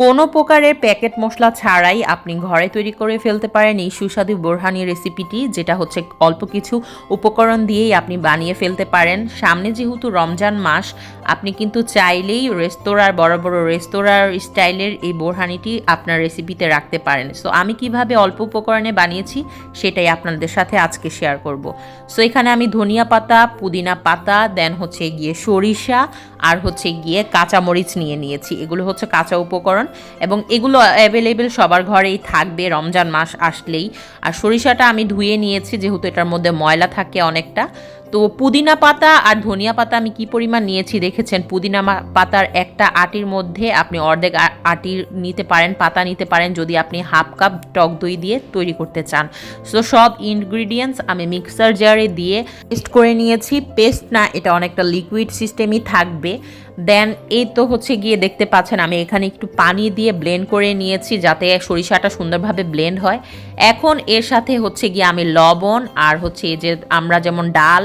কোনো প্রকারের প্যাকেট মশলা ছাড়াই আপনি ঘরে তৈরি করে ফেলতে পারেন এই সুস্বাদু বোরহানি রেসিপিটি, যেটা হচ্ছে অল্প কিছু উপকরণ দিয়েই আপনি বানিয়ে ফেলতে পারেন। সামনে যেহেতু রমজান মাস, আপনি কিন্তু চাইলেই রেস্তোরাঁর বড় বড় রেস্তোরাঁর স্টাইলের এই বোরহানিটি আপনার রেসিপিতে রাখতে পারেন। সো আমি কীভাবে অল্প উপকরণে বানিয়েছি, সেটাই আপনাদের সাথে আজকে শেয়ার করব। সো এখানে আমি ধনিয়া পাতা, পুদিনা পাতা দেন হচ্ছে গিয়ে সরিষা, আর হচ্ছে গিয়ে কাঁচামরিচ নিয়ে নিয়েছি। এগুলো হচ্ছে কাঁচা উপকরণ। এবং এগুলো অ্যাভেলেবেল সবার ঘরেই থাকবে রমজান মাস আসলেই। আর সরিষাটা আমি ধুয়ে নিয়েছি, যেহেতু এটার মধ্যে ময়লা থাকে অনেকটা। তো পুদিনা পাতা আর ধনিয়া পাতা আমি কি পরিমাণ নিয়েছি দেখেছেন? পুদিনা পাতার একটা আটির মধ্যে আপনি অর্ধেক আটি নিতে পারেন, পাতা নিতে পারেন যদি আপনি হাফ কাপ টক দই দিয়ে তৈরি করতে চান। সো সব ইনগ্রিডিয়েন্টস আমি মিক্সার জারে দিয়ে পেস্ট করে নিয়েছি। পেস্ট না, এটা অনেকটা লিকুইড সিস্টেমই থাকবে। দেন এই তো হচ্ছে গিয়ে দেখতে পাচ্ছেন, আমি এখানে একটু পানি দিয়ে ব্লেন্ড করে নিয়েছি যাতে সরিষাটা সুন্দরভাবে ব্লেন্ড হয়। এখন এর সাথে হচ্ছে গিয়ে আমি লবণ আর হচ্ছে যে আমরা যেমন ডাল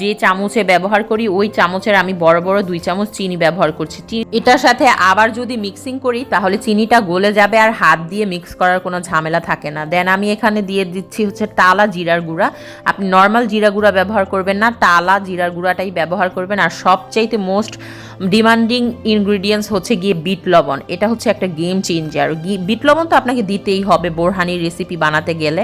যে চামচে ব্যবহার করি, ওই চামচের আমি বড় বড় দুই চামচ চিনি ব্যবহার করছি। এটার সাথে আবার যদি মিক্সিং করি, তাহলে চিনিটা গলে যাবে আর হাত দিয়ে মিক্স করার কোনো ঝামেলা থাকে না। দেন আমি এখানে দিয়ে দিচ্ছি হচ্ছে তালা জিরার গুঁড়া। আপনি নর্মাল জিরা গুঁড়া ব্যবহার করবেন না, তালা জিরার গুঁড়াটাই ব্যবহার করবেন। আর সবচাইতে মোস্ট ডিমান্ডিং ইনগ্রিডিয়েন্টস হচ্ছে গিয়ে বিট লবণ। এটা হচ্ছে একটা গেম চেঞ্জার বিট লবণ তো আপনাকে দিতেই হবে। বোরহানির রেসিপি বানাতে গেলে।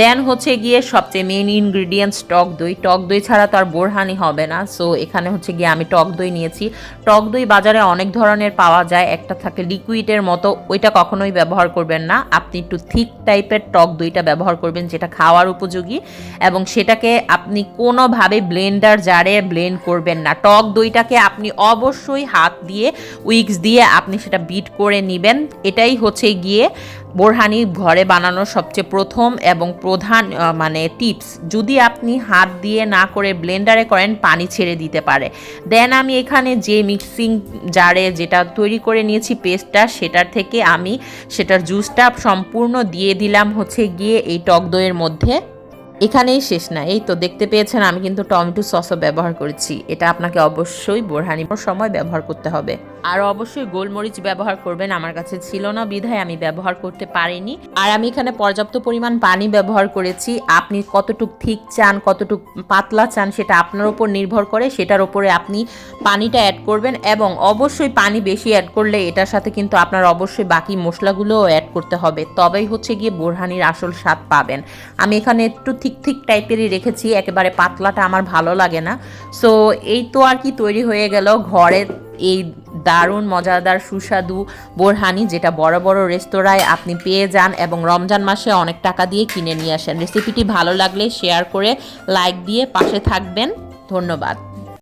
দেন হচ্ছে গিয়ে সবচেয়ে মেইন ইনগ্রিডিয়েন্টস টক দই। টক দই ছাড়া তো আর বোরহানি হবে না। সো এখানে হচ্ছে গিয়ে আমি টক দই নিয়েছি। টক দই বাজারে অনেক ধরনের পাওয়া যায়। একটা থাকে লিকুইডের মতো। ওইটা কখনোই ব্যবহার করবেন না। আপনি একটু থিক টাইপের টক দইটা ব্যবহার করবেন, যেটা খাওয়ার উপযোগী। এবং সেটাকে আপনি কোনোভাবে ব্লেন্ডার জারে ব্লেন্ড করবেন না। টক দইটাকে আপনি অবশ্যই হাত দিয়ে, উইক্স দিয়ে আপনি সেটা বিট করে নেবেন। এটাই হচ্ছে গিয়ে বোরহানি ঘরে বানানোর সবচেয়ে প্রথম এবং প্রধান মানে টিপস, যদি আপনি হাত দিয়ে না করে ব্লেন্ডারে করেন, পানি ছেড়ে দিতে পারে। দেন আমি এখানে যে মিক্সিং জারে যেটা তৈরি করে নিয়েছি পেস্টটা, সেটার থেকে আমি সেটার জুসটা সম্পূর্ণ দিয়ে দিলাম হচ্ছে গিয়ে এই টক দইয়ের মধ্যে। এখানেই শেষ না। এই তো দেখতে পেয়েছেন, আমি কিন্তু টমেটো সসও ব্যবহার করেছি। এটা আপনাকে অবশ্যই বোরহানির সময় ব্যবহার করতে হবে। আর অবশ্যই গোলমরিচ ব্যবহার করবেন, আমার কাছে ছিল না বিধায় আমি ব্যবহার করতে পারিনি। আর আমি এখানে পর্যাপ্ত পরিমাণ পানি ব্যবহার করেছি। আপনি কতটুক ঠিক চান, কতটুক পাতলা চান সেটা আপনার উপর নির্ভর করে, সেটার উপরে আপনি পানিটা অ্যাড করবেন এবং অবশ্যই পানি বেশি অ্যাড করলে এটার সাথে কিন্তু আপনার অবশ্যই বাকি মশলাগুলোও অ্যাড করতে হবে। তবেই হচ্ছে গিয়ে বোরহানির আসল স্বাদ পাবেন। আমি এখানে একটু ঠিক ঠিক টাইপেরই রেখেছি, একেবারে পাতলাটা আমার ভালো লাগে না। সো এই তো আর কি তৈরি হয়ে গেল। ঘরে এই দারুণ, মজাদার, সুস্বাদু বোরহানি যেটা বড় বড় রেস্তোরাঁয় আপনি পেয়ে যান এবং রমজান মাসে অনেক টাকা দিয়ে কিনে নিয়ে আসেন। রেসিপিটি ভালো লাগলে শেয়ার করে লাইক দিয়ে পাশে থাকবেন। ধন্যবাদ।